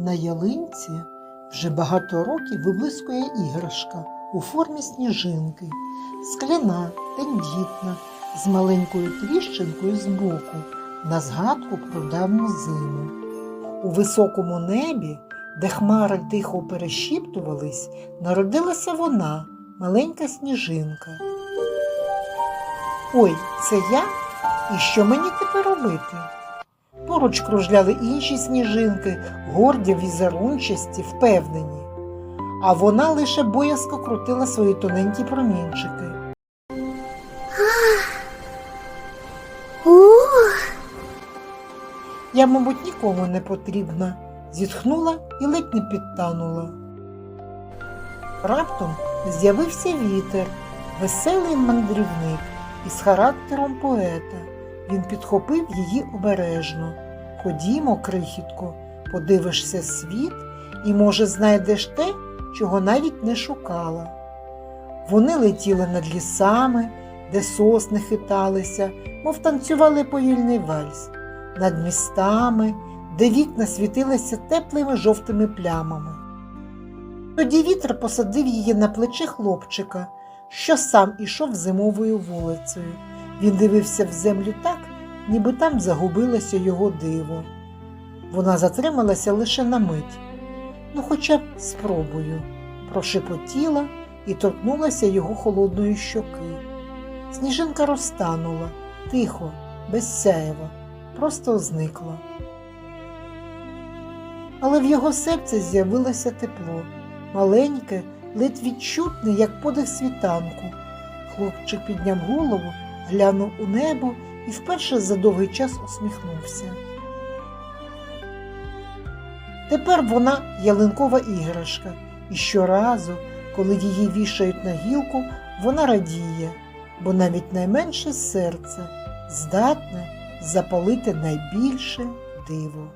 На ялинці вже багато років виблискує іграшка у формі сніжинки, скляна, тендітна, з маленькою тріщинкою збоку, на згадку про давню зиму. У високому небі, де хмари тихо перешіптувались, народилася вона, маленька сніжинка. Ой, це я? І що мені тепер робити? Поруч кружляли інші сніжинки, горді, візерунчасті, впевнені. А вона лише боязко крутила свої тоненькі промінчики. Я, мабуть, нікому не потрібна, зітхнула і ледь не підтанула. Раптом з'явився вітер, веселий мандрівник із характером поета. Він підхопив її обережно. Ходімо, крихітко, подивишся світ і, може, знайдеш те, чого навіть не шукала. Вони летіли над лісами, де сосни хиталися, мов танцювали повільний вальс, над містами, де вікна світилися теплими жовтими плямами. Тоді вітер посадив її на плече хлопчика, що сам ішов зимовою вулицею. Він дивився в землю так, ніби там загубилося його диво. Вона затрималася лише на мить. Ну, хоча б спробую, прошепотіла і торкнулася його холодної щоки. Сніжинка розтанула, тихо, без сяєва, просто зникла. Але в його серці з'явилося тепло, маленьке, ледь відчутне, як подих світанку. Хлопчик підняв голову, глянув у небо і вперше за довгий час усміхнувся. Тепер вона ялинкова іграшка, і щоразу, коли її вішають на гілку, вона радіє, бо навіть найменше серце здатне запалити найбільше диво.